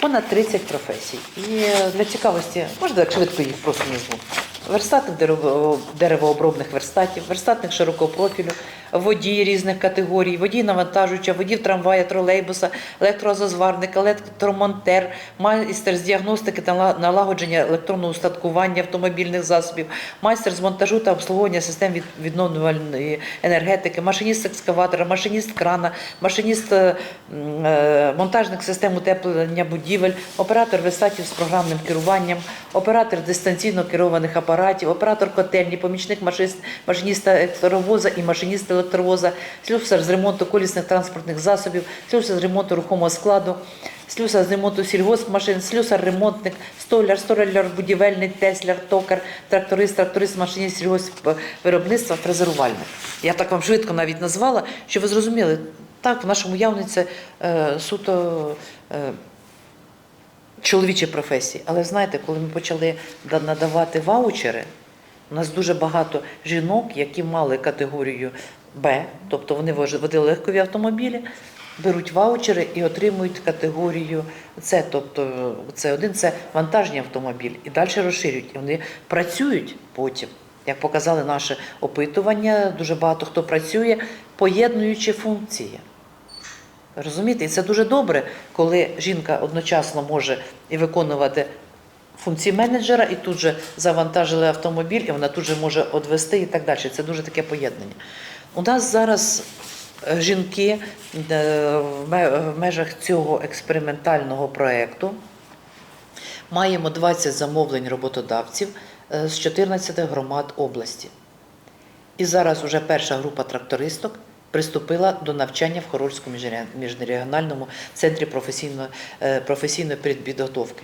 понад 30 професій. І для цікавості, можна так швидко їх просто назву. Верстатних дерево- деревообробних верстатів, верстатних широкого профілю, водій різних категорій, водій навантажувача, водій трамвая, тролейбуса, електрозазварник, електромонтер, майстер з діагностики та налагодження електронного устаткування автомобільних засобів, майстер з монтажу та обслуговування систем від- відновлювальної енергетики, машиніст екскаватора, машиніст крана, машиніст е, е, монтажник систем утеплення будівель, оператор верстатів з програмним керуванням, оператор дистанційно керованих апаратів, оператор котельні, помічник машиніста електровоза і машиніст електровоза, слюсар з ремонту колісних транспортних засобів, слюсар з ремонту рухомого складу, слюсар з ремонту сільгоспмашин, слюсар ремонтник, столяр, столяр будівельний, тесляр, токар, тракторист, тракторист, машиніст сільгоспвиробництва, фрезерувальник. Я так вам швидко навіть назвала, щоб ви зрозуміли, так, в нашому явні це е, суто. Е, чоловічі професії. Але знаєте, коли ми почали надавати ваучери, у нас дуже багато жінок, які мали категорію Б, тобто вони водили легкові автомобілі, беруть ваучери і отримують категорію С, тобто це один це вантажні автомобілі, і далі розширюють. І вони працюють потім. Як показали наше опитування, дуже багато хто працює, поєднуючи функції. Розумієте, і це дуже добре, коли жінка одночасно може і виконувати функції менеджера, і тут же завантажили автомобіль, і вона тут же може одвести і так далі. Це дуже таке поєднання. У нас зараз е, жінки е, в межах цього експериментального проєкту маємо 20 замовлень роботодавців е, з 14 громад області. І зараз уже перша група трактористок приступила до навчання в Хорольському міжре- міжрегіональному центрі професійної, е, професійної підготовки.